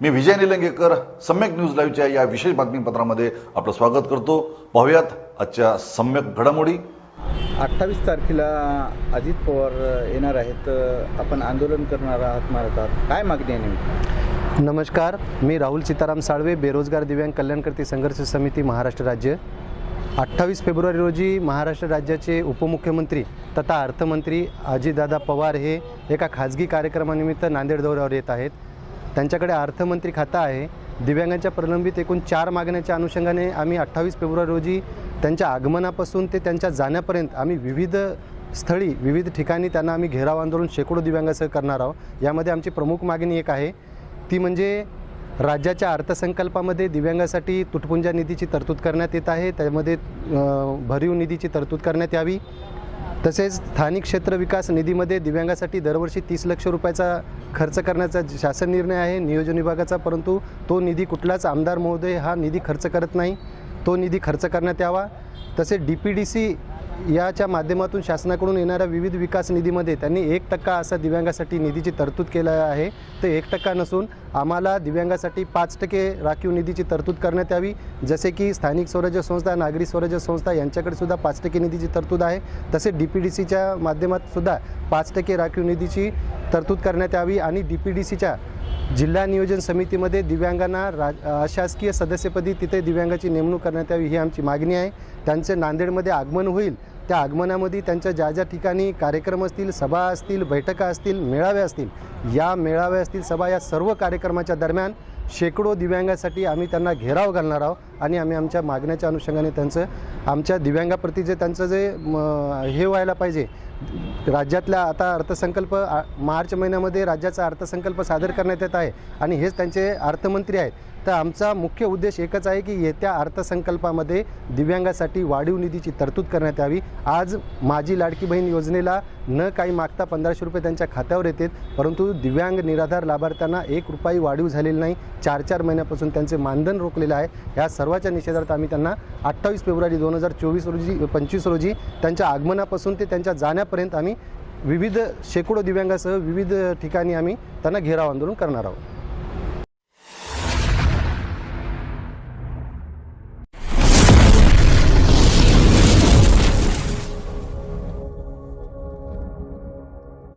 मी Vijay Nilangekar Samyak news लाईव्हच्या या विशेष बातमीपत्रामध्ये आपलं स्वागत करतो. पाहूयात आजच्या सम्यक घडामोडी. अठ्ठावीस तारखेला अजित पवार येणार आहेत. आपण आंदोलन करणार आहात आहात काय मागणी आहे नेमकी? नमस्कार मी राहुल सीताराम साळवे बेरोजगार दिव्यांग कल्याणकर्ते संघर्ष समिती महाराष्ट्र राज्य. अठ्ठावीस फेब्रुवारी रोजी महाराष्ट्र राज्याचे उपमुख्यमंत्री तथा अर्थमंत्री अजितदादा पवार हे एका खाजगी कार्यक्रमानिमित्त नांदेड दौऱ्यावर येत आहेत. त्यांच्याकडे अर्थमंत्री खातं आहे. दिव्यांगांच्या प्रलंबित एकूण चार मागण्याच्या अनुषंगाने आम्ही अठ्ठावीस फेब्रुवारी रोजी त्यांच्या आगमनापासून ते त्यांच्या जाण्यापर्यंत आम्ही विविध स्थळी विविध ठिकाणी त्यांना आम्ही घेराव आंदोलन शेकडो दिव्यांगासह करणार आहोत. यामध्ये आमची प्रमुख मागणी एक आहे. ती म्हणजे राज्याच्या अर्थसंकल्पामध्ये दिव्यांगासाठी तुटपुंजा निधीची तरतूद करण्यात येत आहे. त्यामध्ये भरीव निधीची तरतूद करण्यात यावी. तसेच स्थानिक क्षेत्र विकास निधीमध्ये दिव्यांगासाठी दरवर्षी तीस लक्ष रुपयाचा खर्च करण्याचा शासन निर्णय आहे नियोजन विभागाचा. परंतु तो निधी कुठलाच आमदार महोदय हा निधी खर्च करत नाही. तो निधी खर्च करण्यात यावा. तसेच डी पी डी सी याच्या माध्यमातून शासनाकडून येणाऱ्या विविध विकास निधीमध्ये त्यांनी एक टक्का असा दिव्यांगासाठी निधीची तरतूद केला आहे. ते एक टक्का नसून आम्हाला दिव्यांगासाठी पाच टक्के राखीव निधीची तरतूद करण्यात यावी. जसे की स्थानिक स्वराज्य संस्था नागरी स्वराज्य संस्था यांच्याकडे सुद्धा पाच टक्के निधीची तरतूद आहे. तसेच डी पी डी सीच्या माध्यमात सुद्धा पाच टक्के राखीव निधीची तरतूद करण्यात यावी आणि डी पी डी सीच्या जिल्हा नियोजन समितीमध्ये दिव्यांगांना राज अशासकीय सदस्यपदी तिथे दिव्यांगाची नेमणूक करण्यात यावी ही आमची मागणी आहे. त्यांचे नांदेडमध्ये आगमन होईल. त्या आगमनामध्ये त्यांच्या ज्या ज्या ठिकाणी कार्यक्रम असतील सभा असतील बैठका असतील मेळावे असतील या मेळावे असतील सभा या सर्व कार्यक्रमाच्या दरम्यान शेकडो दिव्यांगासाठी आम्ही त्यांना घेराव घालणार आहोत आणि आम्ही आमच्या मागण्याच्या अनुषंगाने त्यांचं आमच्या दिव्यांगाप्रती जे त्यांचं जे म, हे व्हायला पाहिजे राज्यातल्या आता अर्थसंकल्प मार्च महिन्यामध्ये राज्याचा अर्थसंकल्प सादर करण्यात येत आहे आणि हेच त्यांचे अर्थमंत्री आहेत. तर आमचा मुख्य उद्देश एकच आहे की येत्या अर्थसंकल्पामध्ये दिव्यांगासाठी वाढीव निधीची तरतूद करण्यात यावी. आज माझी लाडकी बहीण योजनेला न काही मागता पंधराशे रुपये त्यांच्या खात्यावर येतात परंतु दिव्यांग निराधार लाभार्थ्यांना एक रुपयाही वाढीव झालेली नाही. चार चार महिन्यापासून त्यांचे मानधन रोखलेलं आहे. या सर्वाच्या निषेधार्थ आम्ही त्यांना अठ्ठावीस फेब्रुवारी दोन हजार चोवीस रोजी पंचवीस रोजी त्यांच्या आगमनापासून ते त्यांच्या जाण्यापर्यंत आम्ही विविध शेकडो दिव्यांगासह विविध ठिकाणी आम्ही त्यांना घेराव आंदोलन करणार आहोत.